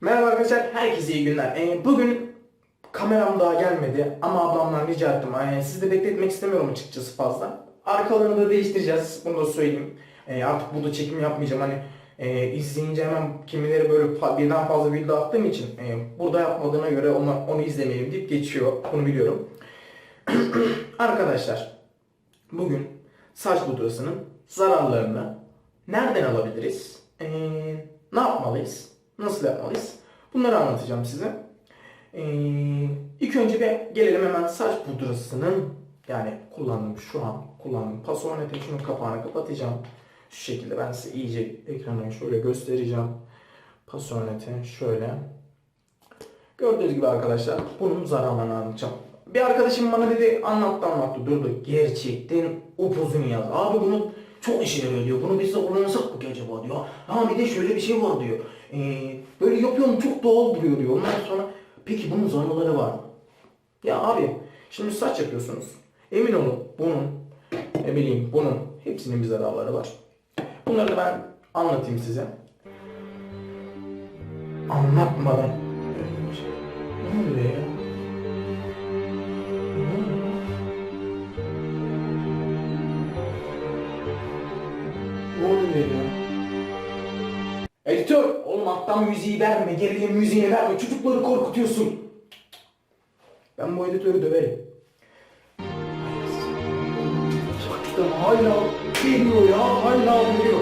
Merhaba arkadaşlar, herkese iyi günler. Ee, bugün kameram daha gelmedi ama ablamdan rica ettim. Ee, sizi de bekletmek istemiyorum açıkçası fazla. Arkalarını da değiştireceğiz, bunu da söyleyeyim. Ee, artık burada çekim yapmayacağım. Hani e, izleyince hemen kimileri böyle fa- birden fazla video attığım için e, burada yapmadığına göre onu, onu izlemeyelim deyip geçiyor. Bunu biliyorum. arkadaşlar, bugün saç pudrasının zararlarını nereden alabiliriz? Ee, ne yapmalıyız? Nasıl yapmalıyız? Bunları anlatacağım size. Ee, ilk önce bir gelelim hemen saç pudrasının yani kullandığım şu an kullandığım Pasone'de şunun kapağını kapatacağım. Şu şekilde ben size iyice ekranı şöyle göstereceğim. Pasone'te şöyle. Gördüğünüz gibi arkadaşlar bunun zararlarını anlatacağım. Bir arkadaşım bana dedi anlattı anlattı durdu. Gerçekten upuzun yaz. Abi bunu çok işe yarıyor diyor. Bunu biz de kullanırsak mı ki acaba diyor. Ha bir de şöyle bir şey var diyor. Ee, böyle yapıyorum çok doğal duruyor diyor. Ondan sonra peki bunun zararları var mı? Ya abi şimdi saç yapıyorsunuz. Emin olun bunun ne bileyim bunun hepsinin bir zararları var. Bunları da ben anlatayım size. Anlatmadan. Alttan müziği verme, gerilim müziğini verme. Çocukları korkutuyorsun. Ben bu editörü döverim. Çaktım hala geliyor ya, hala geliyor.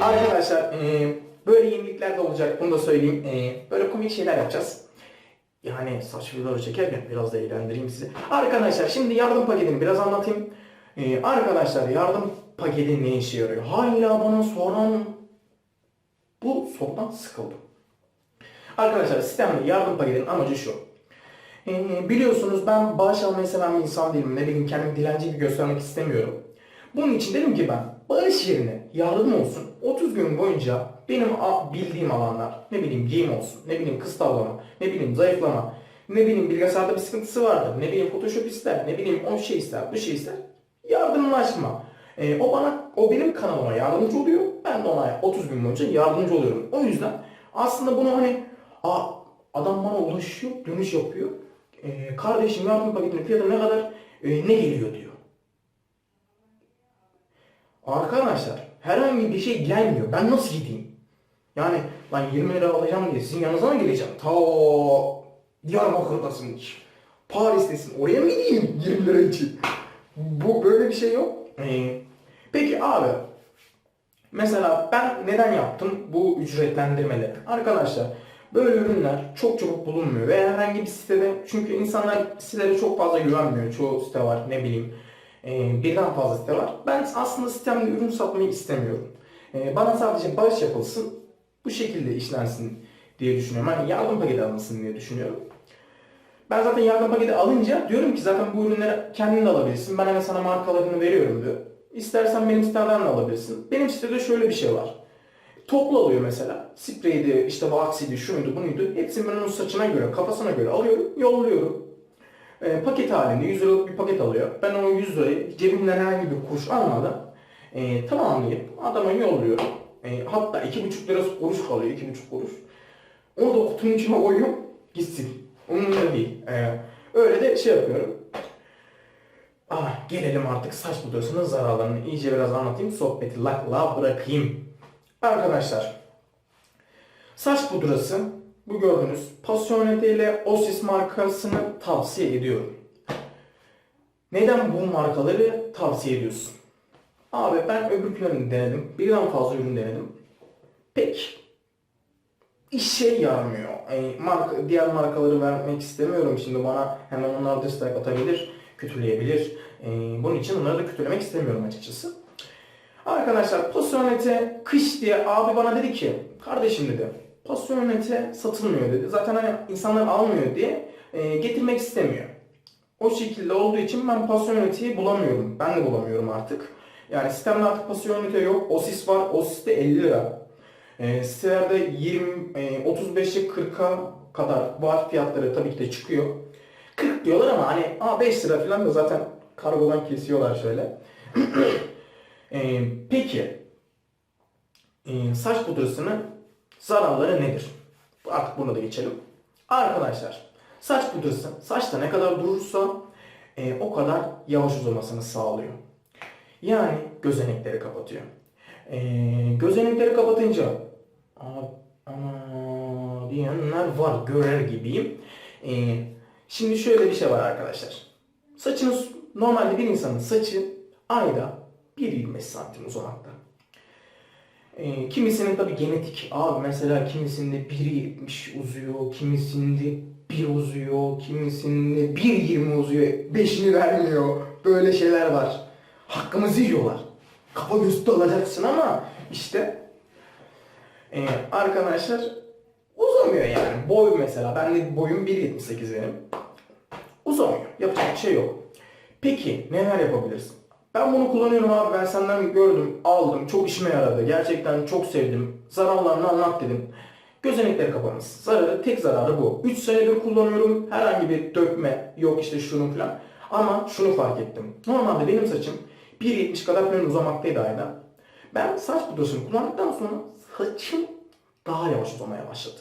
Arkadaşlar eee, böyle yenilikler de olacak, bunu da söyleyeyim. Eee, böyle komik şeyler yapacağız. Yani saç videoları çekerken biraz da eğlendireyim sizi. Arkadaşlar şimdi yardım paketini biraz anlatayım. Eee, arkadaşlar yardım paketi ne işe yarıyor? Hala bana soran sorudan sıkıldım. Arkadaşlar sistemde yardım paketinin amacı şu. Ee, biliyorsunuz ben bağış almayı seven bir insan değilim. Ne bileyim kendimi dilenci gibi göstermek istemiyorum. Bunun için dedim ki ben bağış yerine yardım olsun. 30 gün boyunca benim bildiğim alanlar ne bileyim giyim olsun, ne bileyim kız tavlama, ne bileyim zayıflama, ne bileyim bilgisayarda bir sıkıntısı vardır, ne bileyim photoshop ister, ne bileyim o şey ister, bu şey ister. Yardımlaşma. Ee, o bana, o benim kanalıma yardımcı oluyor. Ben de ona 30 gün boyunca yardımcı oluyorum. O yüzden aslında bunu hani a, adam bana ulaşıyor, dönüş yapıyor. Ee, kardeşim yardım paketinin fiyatı ne kadar, Ee, ne geliyor diyor. Arkadaşlar herhangi bir şey gelmiyor. Ben nasıl gideyim? Yani ben 20 lira alacağım diye sizin yanınıza mı geleceğim? Ta Diyarbakır'dasın. Paris'tesin. Oraya mı gideyim 20 lira için? Bu böyle bir şey yok. Ee, peki abi Mesela ben neden yaptım bu ücretlendirmeleri? Arkadaşlar böyle ürünler çok çabuk bulunmuyor ve herhangi bir sitede çünkü insanlar sitelere çok fazla güvenmiyor. Çoğu site var ne bileyim e, birden fazla site var. Ben aslında sistemde ürün satmayı istemiyorum. E, bana sadece bağış yapılsın bu şekilde işlensin diye düşünüyorum. Hani yardım paketi alınsın diye düşünüyorum. Ben zaten yardım paketi alınca diyorum ki zaten bu ürünleri kendin de alabilirsin. Ben hemen sana markalarını veriyorum diyor. İstersen benim sitemden de alabilirsin. Benim sitede şöyle bir şey var. Toplu alıyor mesela. Spreydi, işte vaksiydi, şuydu, bunuydu. Hepsini ben onun saçına göre, kafasına göre alıyorum, yolluyorum. E, paket halinde 100 liralık bir paket alıyor. Ben o 100 lirayı cebimden herhangi bir kuruş almadan e, tamamlayıp adama yolluyorum. E, hatta 2,5 lirası kuruş kalıyor, 2,5 kuruş. Onu da kutunun içine koyuyorum, gitsin. Umurumda değil. E, öyle de şey yapıyorum. Ah, gelelim artık saç pudrasının zararlarını iyice biraz anlatayım. Sohbeti lakla bırakayım. Arkadaşlar, saç pudrası bu gördüğünüz Passionate ile Osis markasını tavsiye ediyorum. Neden bu markaları tavsiye ediyorsun? Abi ben öbürlerini denedim. Birden fazla ürün denedim. Pek işe yaramıyor. Yani marka, diğer markaları vermek istemiyorum. Şimdi bana hemen onlar destek atabilir, kötüleyebilir. Ee, bunun için onları da kötülemek istemiyorum açıkçası. Arkadaşlar Passionate kış diye abi bana dedi ki kardeşim dedi Passionate satılmıyor dedi. Zaten hani insanlar almıyor diye e, getirmek istemiyor. O şekilde olduğu için ben Passionate'yi bulamıyorum. Ben de bulamıyorum artık. Yani sistemde artık Passionate yok. Osis var. Osis de 50 lira. E, sitelerde 20, e, 35'e 40'a kadar var fiyatları tabii ki de çıkıyor. 40 diyorlar ama hani aa 5 lira falan da zaten Kargodan kesiyorlar şöyle. Ee, peki ee, saç pudrasının zararları nedir? Artık bunu da geçelim. Arkadaşlar saç pudrası saçta ne kadar durursa e, o kadar yavaş uzamasını sağlıyor. Yani gözenekleri kapatıyor. E, gözenekleri kapatınca "Aa, ana diyenler var görer gibiyim. E, şimdi şöyle bir şey var arkadaşlar. Saçınız normalde bir insanın saçı ayda 1.25 santim uzamakta. E, kimisinin tabi genetik abi mesela kimisinde 1.70 uzuyor, kimisinde 1 uzuyor, kimisinde 1.20 uzuyor, 5'ini vermiyor. Böyle şeyler var. Hakkımızı yiyorlar. Kafa göz alacaksın ama işte e, arkadaşlar uzamıyor yani. Boy mesela. Ben de boyum 1.78 benim. Uzamıyor. Yapacak bir şey yok. Peki neler yapabilirsin? Ben bunu kullanıyorum abi. Ben senden gördüm, aldım. Çok işime yaradı. Gerçekten çok sevdim. Zararlarını anlat dedim. Gözenekleri kapanız. Zararı, tek zararı bu. 3 senedir kullanıyorum. Herhangi bir dökme yok işte şunun falan. Ama şunu fark ettim. Normalde benim saçım 1.70 kadar falan uzamaktaydı ayda. Ben saç pudrasını kullandıktan sonra saçım daha yavaş uzamaya başladı.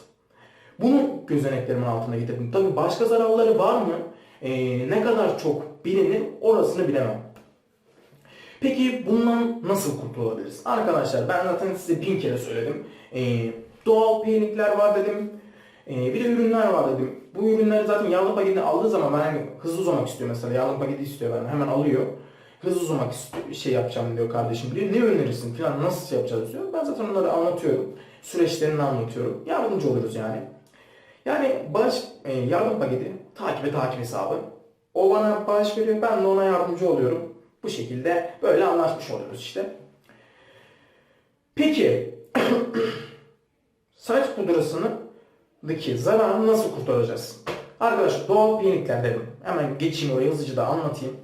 Bunu gözeneklerimin altına getirdim. Tabii başka zararları var mı? Ee, ne kadar çok bilinir orasını bilemem. Peki bundan nasıl kurtulabiliriz? Arkadaşlar ben zaten size bin kere söyledim. Ee, doğal peynirler var dedim. Ee, bir de ürünler var dedim. Bu ürünleri zaten yağlı paketini aldığı zaman ben hani hızlı uzamak istiyor mesela. Yağlı paketi istiyor ben hemen alıyor. Hızlı uzamak istiyor. Şey yapacağım diyor kardeşim diyor. Ne önerirsin falan nasıl yapacağız diyor. Ben zaten onları anlatıyorum. Süreçlerini anlatıyorum. Yardımcı oluruz yani. Yani bağış e, yardım paketi takip ve takip hesabı. O bana bağış veriyor ben de ona yardımcı oluyorum. Bu şekilde böyle anlaşmış oluyoruz işte. Peki saç pudrasındaki zararını nasıl kurtaracağız? Arkadaşlar doğal peynirler dedim. Hemen geçeyim oraya hızlıca da anlatayım.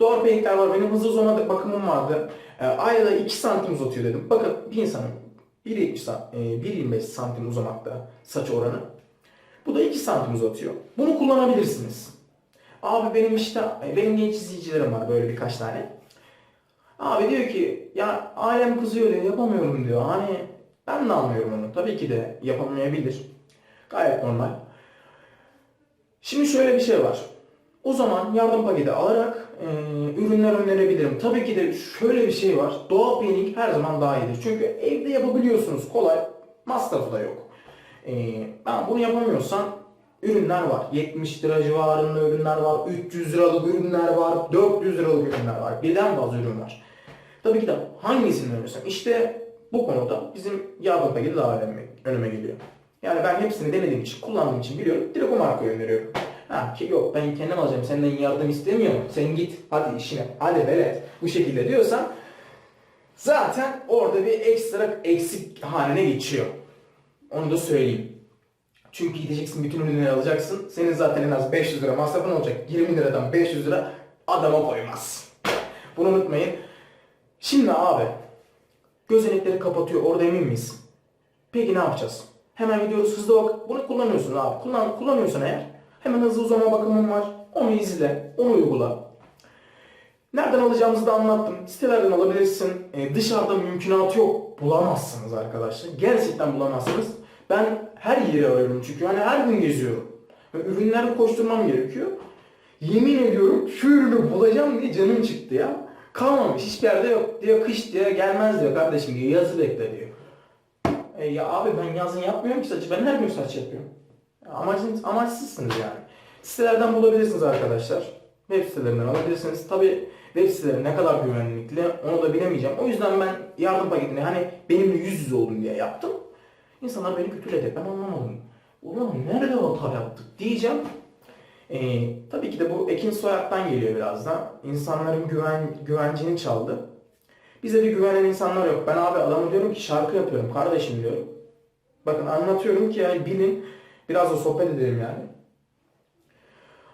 Doğal peynirler var. Benim hızlı uzama bakımım vardı. E, ayda 2 santim uzatıyor dedim. Bakın bir insanın 1.70 sa- e, 1.25 santim uzamakta saç oranı. Bu da 2 santim uzatıyor. Bunu kullanabilirsiniz. Abi benim işte benim genç izleyicilerim var böyle birkaç tane. Abi diyor ki ya ailem kızıyor diyor yapamıyorum diyor. Hani ben de anlıyorum onu. Tabii ki de yapamayabilir. Gayet normal. Şimdi şöyle bir şey var. O zaman yardım paketi alarak e, ürünler önerebilirim. Tabii ki de şöyle bir şey var. Doğal peeling her zaman daha iyidir. Çünkü evde yapabiliyorsunuz. Kolay. Masrafı da yok. E, ben bunu yapamıyorsam ürünler var. 70 lira civarında ürünler var. 300 liralık ürünler var. 400 liralık ürünler var. Birden fazla ürün var. Tabii ki de hangisini önerirsem işte bu konuda bizim yardım paketi daha öneme, önüme geliyor. Yani ben hepsini denediğim için, kullandığım için biliyorum. Direkt o markayı öneriyorum. Ha ki yok ben kendim alacağım senden yardım istemiyorum. Sen git hadi işine. Hadi velet. Bu şekilde diyorsan zaten orada bir ekstra eksik haline geçiyor. Onu da söyleyeyim. Çünkü gideceksin bütün ürünleri alacaksın. Senin zaten en az 500 lira masrafın olacak. 20 liradan 500 lira adama koymaz. Bunu unutmayın. Şimdi abi gözenekleri kapatıyor. Orada emin miyiz? Peki ne yapacağız? Hemen gidiyoruz hızlı bak. Bunu kullanıyorsun abi. Kullan, kullanıyorsun eğer. Hemen hızlı uzama bakımım var. Onu izle. Onu uygula. Nereden alacağımızı da anlattım. Sitelerden alabilirsin. Ee, dışarıda mümkünatı yok. Bulamazsınız arkadaşlar. Gerçekten bulamazsınız. Ben her yeri arıyorum çünkü hani her gün geziyorum. Ve ürünleri koşturmam gerekiyor. Yemin ediyorum şu ürünü bulacağım diye canım çıktı ya. Kalmamış hiçbir yerde yok diyor kış diyor gelmez diyor kardeşim diyor yazı bekle diyor. E ya abi ben yazın yapmıyorum ki saçı ben her gün saç yapıyorum. Amacın, amaçsızsınız yani. Sitelerden bulabilirsiniz arkadaşlar. Web sitelerinden alabilirsiniz. Tabi web siteleri ne kadar güvenlikli onu da bilemeyeceğim. O yüzden ben yardım paketini hani benimle yüz yüze olun diye yaptım. İnsanlar beni kötüledi. Ben anlamadım. Ulan nerede hata yaptık diyeceğim. Ee, tabii ki de bu Ekin Soyak'tan geliyor biraz da. İnsanların güven, güvencini çaldı. Bize de güvenen insanlar yok. Ben abi adamı diyorum ki şarkı yapıyorum kardeşim diyorum. Bakın anlatıyorum ki yani bilin biraz da sohbet edelim yani.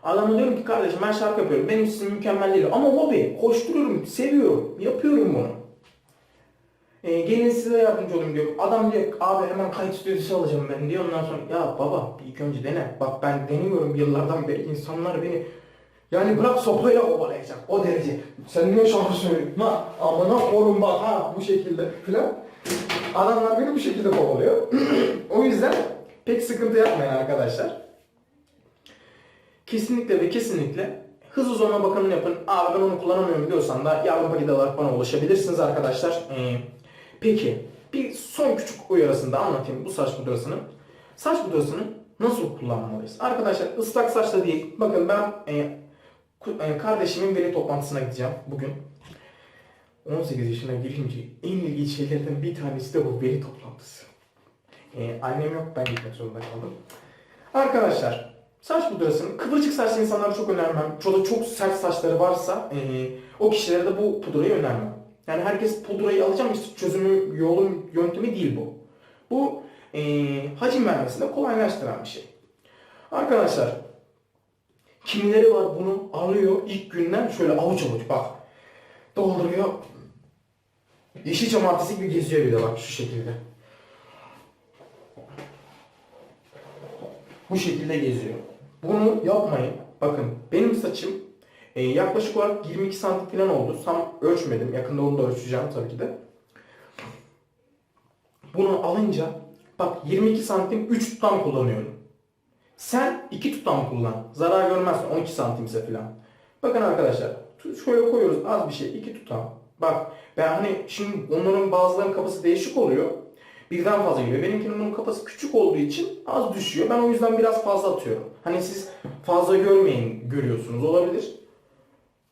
Adama diyorum ki kardeşim ben şarkı yapıyorum. Benim sesim mükemmel değil ama hobi. Koşturuyorum, seviyorum, yapıyorum bunu. Ee, gelin size yardımcı olayım diyor. Adam diyor abi hemen kayıt stüdyosu alacağım ben diyor. Ondan sonra ya baba ilk önce dene. Bak ben deniyorum yıllardan beri insanlar beni Yani bırak sopayla kovalayacak o derece. Sen niye şarkı söylüyorsun ha? Amına korun bak ha bu şekilde filan. Adamlar beni bu şekilde kovalıyor. o yüzden pek sıkıntı yapmayın arkadaşlar. Kesinlikle ve kesinlikle hızlı zorlama bakımını yapın. Abi ben onu kullanamıyorum diyorsan da yardım paketi olarak bana ulaşabilirsiniz arkadaşlar. Ee, peki bir son küçük uyarısını da anlatayım bu saç pudrasını. Saç pudrasını nasıl kullanmalıyız? Arkadaşlar ıslak saçla değil. Bakın ben e, e, kardeşimin veli toplantısına gideceğim bugün. 18 yaşına girince en ilginç şeylerden bir tanesi de bu veli toplantısı. Ee, annem yok ben gitmek zorunda kaldım. Arkadaşlar saç pudrasını kıvırcık saçlı insanlara çok önermem. Çok çok sert saçları varsa ee, o kişilere de bu pudrayı önermem. Yani herkes pudrayı alacağım işte çözümü, yolun, yöntemi değil bu. Bu ee, hacim vermesini kolaylaştıran bir şey. Arkadaşlar kimileri var bunu alıyor ilk günden şöyle avuç avuç bak dolduruyor. Yeşilçam artisi gibi geziyor bir de bak şu şekilde. Bu şekilde geziyor. Bunu yapmayın. Bakın benim saçım e, yaklaşık olarak 22 santim falan oldu. Tam ölçmedim. Yakında onu da ölçeceğim tabii ki de. Bunu alınca bak 22 santim 3 tutam kullanıyorum. Sen 2 tutam kullan. Zarar görmezsin 12 santimse falan. Bakın arkadaşlar şöyle koyuyoruz az bir şey 2 tutam. Bak ben hani şimdi onların bazılarının kafası değişik oluyor. Birden fazla geliyor. Benimkinin onun kafası küçük olduğu için az düşüyor. Ben o yüzden biraz fazla atıyorum. Hani siz fazla görmeyin, görüyorsunuz olabilir.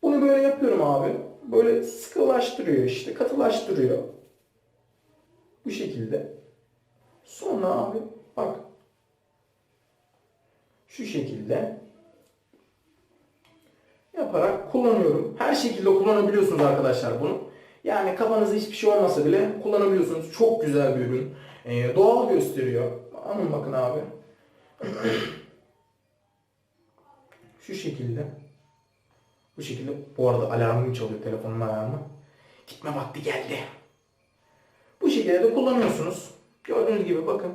Bunu böyle yapıyorum abi. Böyle sıkılaştırıyor işte, katılaştırıyor. Bu şekilde. Sonra abi bak. Şu şekilde yaparak kullanıyorum. Her şekilde kullanabiliyorsunuz arkadaşlar bunu. Yani kafanızda hiçbir şey olmasa bile kullanabiliyorsunuz. Çok güzel bir ürün. Ee, doğal gösteriyor. Alın bakın abi. Şu şekilde. Bu şekilde. Bu arada alarmım çalıyor telefonun alarmı. Gitme vakti geldi. Bu şekilde de kullanıyorsunuz. Gördüğünüz gibi bakın.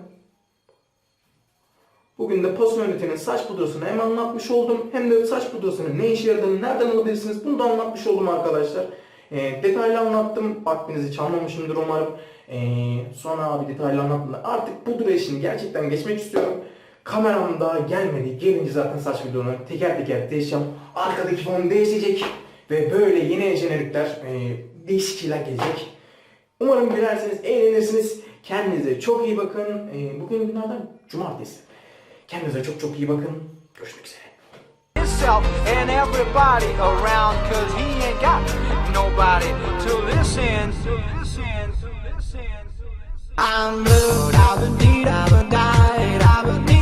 Bugün de Personality'nin saç pudrasını hem anlatmış oldum hem de saç pudrasının ne işe yaradığını nereden alabilirsiniz bunu da anlatmış oldum arkadaşlar. E, detaylı anlattım. Vaktinizi çalmamışımdır umarım. E, sonra abi detaylı anlattım artık pudra işini gerçekten geçmek istiyorum. Kameram daha gelmedi. Gelince zaten saç videonu teker teker değişeceğim. Arkadaki fon değişecek. Ve böyle yeni jenerikler, e, değişik şeyler gelecek. Umarım gülersiniz, eğlenirsiniz. Kendinize çok iyi bakın. E, bugün günlerden cumartesi. Kendinize çok çok iyi bakın. Görüşmek üzere. and everybody around cause he ain't got nobody to listen to listen to listen to listen I'm blue, I've been deed, I've been